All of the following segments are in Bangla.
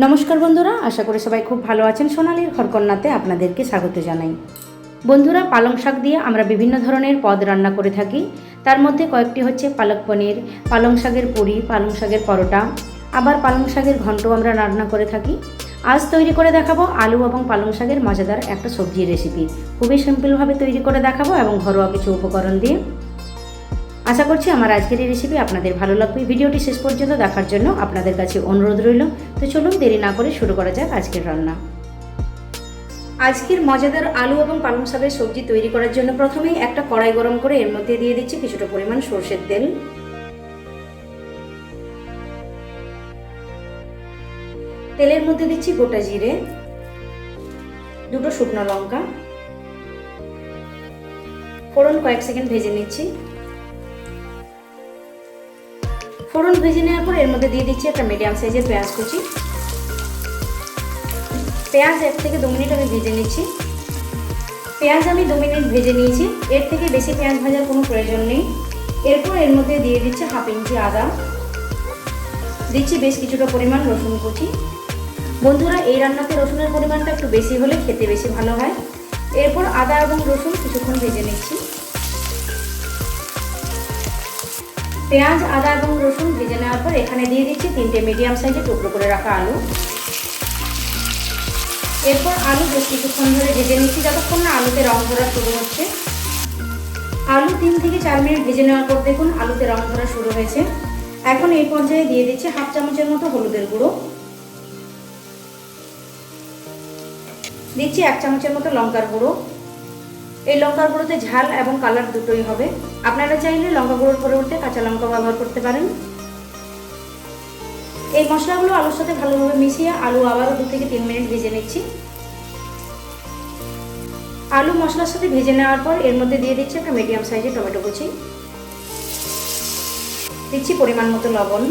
নমস্কার বন্ধুরা, আশা করি সবাই খুব ভালো আছেন। সোনালির ঘরকন্যাতে আপনাদেরকে স্বাগত জানাই। বন্ধুরা, পালং শাক দিয়ে আমরা বিভিন্ন ধরনের পদ রান্না করে থাকি। তার মধ্যে কয়েকটি হচ্ছে পালক পনির, পালং শাকের পুরি, পালং শাকের পরোটা, আবার পালং শাকের ঘন্ট আমরা রান্না করে থাকি। আজ তৈরি করে দেখাবো আলু এবং পালং শাকের মজাদার একটা সবজির রেসিপি খুবই সিম্পলভাবে তৈরি করে দেখাবো এবং ঘরোয়া কিছু উপকরণ দিয়ে। আশা করছি আমার আজকের এই রেসিপি আপনাদের ভালো লাগবে। ভিডিওটি শেষ পর্যন্ত দেখার জন্য আপনাদের কাছে অনুরোধ রইল। তো চলুন দেরি না করে শুরু করা যাক আজকের রান্না। আজকের মজাদার আলু এবং পালং শাকের সবজি তৈরি করার জন্য প্রথমেই একটা কড়াই গরম করে এর মধ্যে দিয়ে দিচ্ছি কিছুটা পরিমাণ সর্ষের তেল। তেলের মধ্যে দিচ্ছি গোটা জিরে, দুটো শুকনো লঙ্কা। ফোড়ন কয়েক সেকেন্ড ভেজে নিচ্ছি। ফোড়ন ভেজে নেওয়ার পর এর মধ্যে দিয়ে দিচ্ছি একটা মিডিয়াম সাইজের পেঁয়াজ কুচি। পেঁয়াজ এক থেকে দু মিনিট আমি ভেজে নিচ্ছি। পেঁয়াজ আমি দু মিনিট ভেজে নিয়েছি। এর থেকে বেশি পেঁয়াজ ভাজার কোনো প্রয়োজন নেই। এরপর এর মধ্যে দিয়ে দিচ্ছি হাফ ইঞ্চি আদা। দিচ্ছি বেশ কিছুটা পরিমাণ রসুন কুচি। বন্ধুরা, এই রান্নাতে রসুনের পরিমাণটা একটু বেশি হলে খেতে বেশি ভালো হয়। এরপর আদা এবং রসুন কিছুক্ষণ ভেজে নিচ্ছি। পেঁয়াজ, আদা এবং রসুন ভেজে নেওয়ার পর এখানে দিয়ে দিচ্ছি তিনটে মিডিয়াম সাইজে টুকরো করে রাখা আলু। এরপর আলু বেশ কিছুক্ষণ ধরে ভেজে নিচ্ছি, যতক্ষণ না আলুতে রং ধরা শুরু হচ্ছে। আলু তিন থেকে চার মিনিট ভেজে নেওয়ার পর দেখুন আলুতে রং ধরা শুরু হয়েছে। এখন এই পর্যায়ে দিয়ে দিচ্ছি হাফ চামচের মতো হলুদের গুঁড়ো। দিচ্ছি এক চামচের মতো লঙ্কার গুঁড়ো। এই লঙ্কার গুঁড়োতে ঝাল এবং কালার দুটোই হবে। আপনারা চাইলে লঙ্কা গুঁড়োর পরিবর্তে কাঁচা লঙ্কা ব্যবহার করতে পারেন। এই মশলাগুলো আলুর সাথে ভালোভাবে মিশিয়ে আলু আবারও দু থেকে তিন মিনিট ভেজে নিচ্ছি। আলু মশলার সাথে ভেজে নেওয়ার পর এর মধ্যে দিয়ে দিচ্ছি একটা মিডিয়াম সাইজের টমেটো কুচি। দিচ্ছি পরিমাণ মতো লবণ।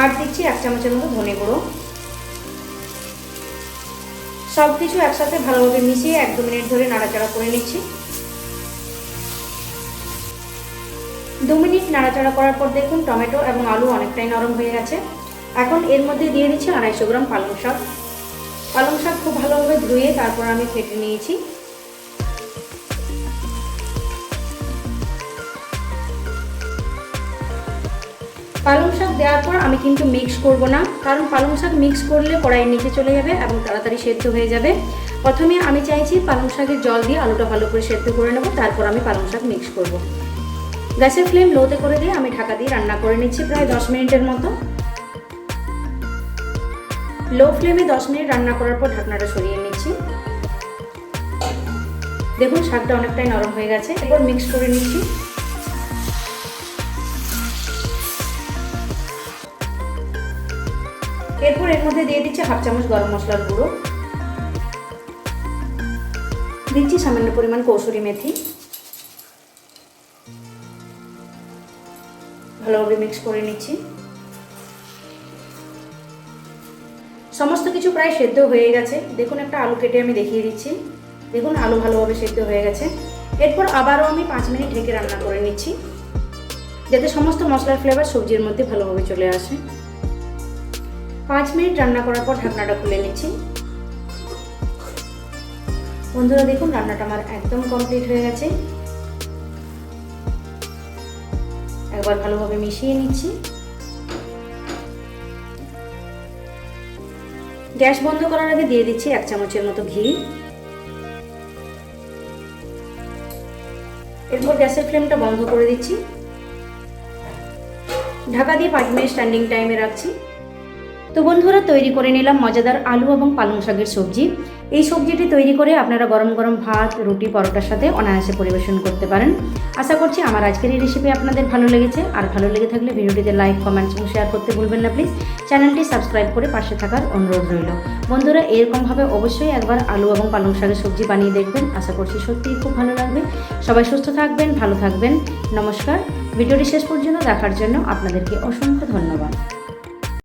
আর দিচ্ছি এক চামচের মতো ধনে গুঁড়ো। সব কিছু একসাথে ভালোভাবে মিশিয়ে এক দু মিনিট ধরে নাড়াচাড়া করে নিচ্ছি। দু মিনিট নাড়াচাড়া করার পর দেখুন টমেটো এবং আলু অনেকটাই নরম হয়ে গেছে। এখন এর মধ্যে দিয়ে দিচ্ছি আড়াইশো গ্রাম পালং শাক। পালং শাক খুব ভালোভাবে ধুয়ে তারপর আমি কেটে নিয়েছি। পালং শাক দেওয়ার পর আমি কিন্তু মিক্স করব না। কারণ পালং শাক মিক্স করলে কড়াইয়ের নিচে চলে যাবে এবং তাড়াতাড়ি সেদ্ধ হয়ে যাবে। প্রথমে আমি চাইছি পালং শাকের জল দিয়ে আলুটা ভালো করে সেদ্ধ করে নেব, তারপর আমি পালং শাক মিক্স করব। গ্যাসের ফ্লেম লোতে করে দিয়ে আমি ঢাকা দিয়ে রান্না করে নিচ্ছি প্রায় দশ মিনিটের মতো। লো ফ্লেমে দশ মিনিট রান্না করার পর ঢাকনাটা সরিয়ে নিচ্ছি। দেখুন শাকটা অনেকটাই নরম হয়ে গেছে। এরপর মিক্স করে নিচ্ছি। এরপর এর মধ্যে দিয়ে দিচ্ছি হাফ চামচ গরম মশলার গুঁড়ো। দিচ্ছি সামান্য পরিমাণ কৌসুরি মেথি। ভালোভাবে মিক্স করে নিচ্ছি। সমস্ত কিছু প্রায় সেদ্ধ হয়ে গেছে। দেখুন একটা আলু কেটে আমি দেখিয়ে দিচ্ছি। দেখুন আলু ভালোভাবে সেদ্ধ হয়ে গেছে। এরপর আবারও আমি পাঁচ মিনিট ঢেকে রান্না করে নিচ্ছি। যাতে সমস্ত মশলার ফ্লেভার সবজির মধ্যে ভালোভাবে চলে আসে। পাঁচ মিনিট রান্না করার পর ঢাকনাটা খুলে নিচ্ছি। বন্ধুরা দেখুন, রান্নাটা আমার একদম কমপ্লিট হয়ে গেছে। একবার ভালোভাবে মিশিয়ে নিচ্ছি। গ্যাস বন্ধ করার আগে দিয়ে দিচ্ছি এক চামচের মতো ঘি। এরপর গ্যাসের ফ্লেমটা বন্ধ করে দিচ্ছি। ঢাকা দিয়ে পাঁচ মিনিট স্ট্যান্ডিং টাইমে রাখছি। তো বন্ধুরা, তৈরি করে নিলাম মজাদার আলু এবং পালং শাকের সবজি। এই সবজিটি তৈরি করে আপনারা গরম গরম ভাত, রুটি, পরোটার সাথে অনায়াসে পরিবেশন করতে পারেন। আশা করছি আমার আজকের এই রেসিপি আপনাদের ভালো লেগেছে। আর ভালো লেগে থাকলে ভিডিওটিতে লাইক কমেন্টস এবং শেয়ার করতে ভুলবেন না প্লিজ চ্যানেলটি সাবস্ক্রাইব করে পাশে থাকার অনুরোধ রইল। বন্ধুরা, এরকমভাবে অবশ্যই একবার আলু এবং পালং শাকের সবজি বানিয়ে দেখবেন। আশা করছি সত্যিই খুব ভালো লাগবে। সবাই সুস্থ থাকবেন, ভালো থাকবেন। নমস্কার। ভিডিওটি শেষ পর্যন্ত দেখার জন্য আপনাদেরকে অসংখ্য ধন্যবাদ।